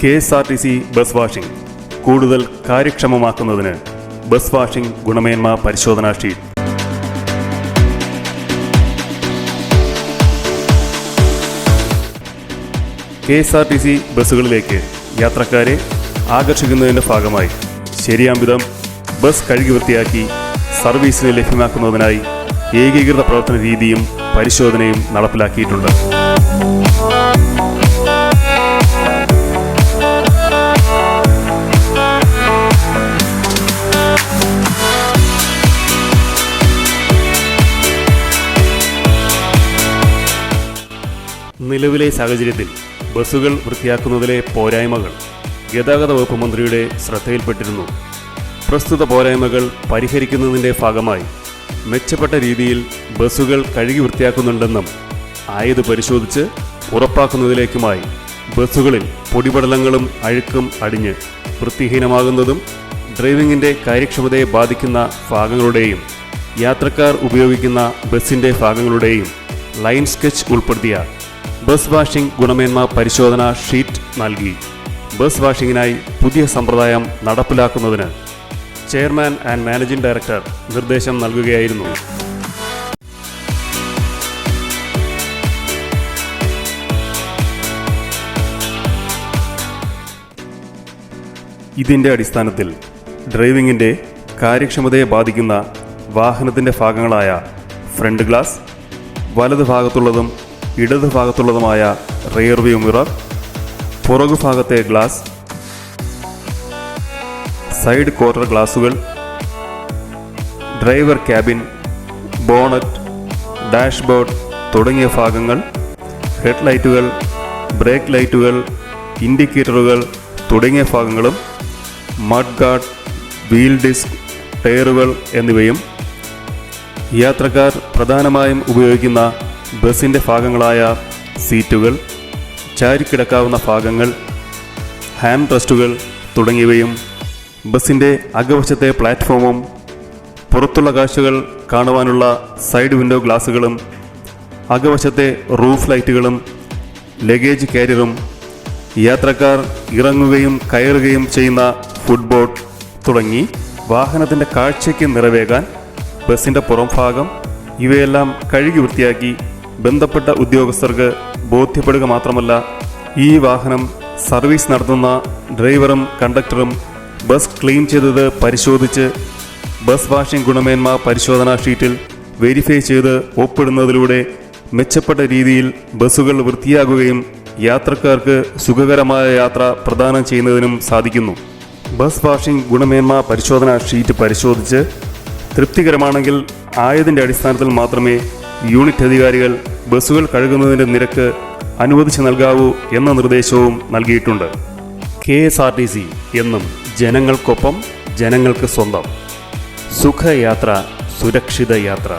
K S R T C bus washing. കൂടുതൽ കാര്യക്ഷമമാക്കുന്നതിന് bus washing ഗുണമേന്മ പരിശോധനാ sheet. K S R T C ബസ്സുകളിലേക്ക് യാത്രക്കാരെ ആകർഷിക്കുന്നതിന്റെ ഭാഗമായി ശരിയാംവിധം ബസ് കഴുകി വൃത്തിയാക്കി സർവീസിന് ലഭ്യമാക്കുന്നതിനായി ഏകീകൃത പ്രവർത്തന രീതിയും പരിശോധനയും നടപ്പിലാക്കിയിട്ടുണ്ട്. നിലവിലെ സാഹചര്യത്തിൽ ബസ്സുകൾ വൃത്തിയാക്കുന്നതിലെ പോരായ്മകൾ ഗതാഗത വകുപ്പ് മന്ത്രിയുടെ ശ്രദ്ധയിൽപ്പെട്ടിരുന്നു. പ്രസ്തുത പോരായ്മകൾ പരിഹരിക്കുന്നതിന്റെ ഭാഗമായി മെച്ചപ്പെട്ട രീതിയിൽ ബസ്സുകൾ കഴുകി വൃത്തിയാക്കുന്നുണ്ടെന്നും ആയത് പരിശോധിച്ച് ഉറപ്പാക്കുന്നതിലേക്കുമായി ബസ്സുകളിൽ പൊടിപടലങ്ങളും അഴുക്കും അടിഞ്ഞ് വൃത്തിഹീനമാകുന്നതും ഡ്രൈവിംഗിന്റെ കാര്യക്ഷമതയെ ബാധിക്കുന്ന ഭാഗങ്ങളുടെയും യാത്രക്കാർ ഉപയോഗിക്കുന്ന ബസ്സിന്റെ ഭാഗങ്ങളുടെയും ലൈൻ സ്കെച്ച് ഉൾപ്പെടുത്തിയ ബസ് വാഷിംഗ് ഗുണമേന്മ പരിശോധന ഷീറ്റ് നൽകി. ബസ് വാഷിംഗിനായി പുതിയ സമ്പ്രദായം നടപ്പിലാക്കുന്നതിന് ചെയർമാൻ ആൻഡ് മാനേജിംഗ് ഡയറക്ടർ നിർദ്ദേശം നൽകുകയായിരുന്നു. ഇതിന്റെ അടിസ്ഥാനത്തിൽ ഡ്രൈവിംഗിന്റെ കാര്യക്ഷമതയെ ബാധിക്കുന്ന വാഹനത്തിന്റെ ഭാഗങ്ങളായ ഫ്രണ്ട് ഗ്ലാസ് വലത് ഭാഗത്തുള്ളതും ഇടത് ഭാഗത്തുള്ളതുമായ റിയർ വ്യൂ മിറർ പുറകു ഭാഗത്തെ ഗ്ലാസ് സൈഡ് ക്വാർട്ടർ ഗ്ലാസുകൾ ഡ്രൈവർ ക്യാബിൻ ബോണറ്റ് ഡാഷ്ബോർഡ് തുടങ്ങിയ ഭാഗങ്ങൾ ഹെഡ് ലൈറ്റുകൾ ബ്രേക്ക് ലൈറ്റുകൾ ഇൻഡിക്കേറ്ററുകൾ തുടങ്ങിയ ഭാഗങ്ങളും മഡ് ഗാർഡ് വീൽ ഡിസ്ക് ടയറുകൾ എന്നിവയും യാത്രക്കാർ പ്രധാനമായും ഉപയോഗിക്കുന്ന ബസിന്റെ ഭാഗങ്ങളായ സീറ്റുകൾ ചാരിക്കിടക്കാവുന്ന ഭാഗങ്ങൾ ഹാൻഡ് റെസ്റ്റുകൾ തുടങ്ങിയവയും ബസ്സിന്റെ അകവശത്തെ പ്ലാറ്റ്ഫോമും പുറത്തുള്ള കാഴ്ചകൾ കാണുവാനുള്ള സൈഡ് വിൻഡോ ഗ്ലാസുകളും അകവശത്തെ റൂഫ് ലൈറ്റുകളും ലഗേജ് കാരിയറും യാത്രക്കാർ ഇറങ്ങുകയും കയറുകയും ചെയ്യുന്ന ഫുട്ബോർഡ് തുടങ്ങി വാഹനത്തിന്റെ കാഴ്ചയ്ക്ക് നിറവേകാൻ ബസ്സിന്റെ പുറംഭാഗം ഇവയെല്ലാം കഴുകി വൃത്തിയാക്കി ബന്ധപ്പെട്ട ഉദ്യോഗസ്ഥർക്ക് ബോധ്യപ്പെടുക മാത്രമല്ല ഈ വാഹനം സർവീസ് നടത്തുന്ന ഡ്രൈവറും കണ്ടക്ടറും ബസ് ക്ലീൻ ചെയ്തത് പരിശോധിച്ച് ബസ് വാഷിംഗ് ഗുണമേന്മ പരിശോധനാ ഷീറ്റിൽ വെരിഫൈ ചെയ്ത് ഒപ്പിടുന്നതിലൂടെ മെച്ചപ്പെട്ട രീതിയിൽ ബസ്സുകൾ വൃത്തിയാകുകയും യാത്രക്കാർക്ക് സുഖകരമായ യാത്ര പ്രദാനം ചെയ്യുന്നതിനും സാധിക്കുന്നു. ബസ് വാഷിംഗ് ഗുണമേന്മ പരിശോധനാ ഷീറ്റ് പരിശോധിച്ച് തൃപ്തികരമാണെങ്കിൽ ആയതിന്റെ അടിസ്ഥാനത്തിൽ മാത്രമേ യൂണിറ്റ് അധികാരികൾ ബസ്സുകൾ കഴുകുന്നതിന്റെ നിരക്ക് അനുവദിച്ചു നൽകാവൂ എന്ന നിർദ്ദേശവും നൽകിയിട്ടുണ്ട്. K S R T C എന്നും ജനങ്ങൾക്കൊപ്പം ജനങ്ങൾക്ക് സ്വന്തം. സുഖയാത്ര സുരക്ഷിത യാത്ര.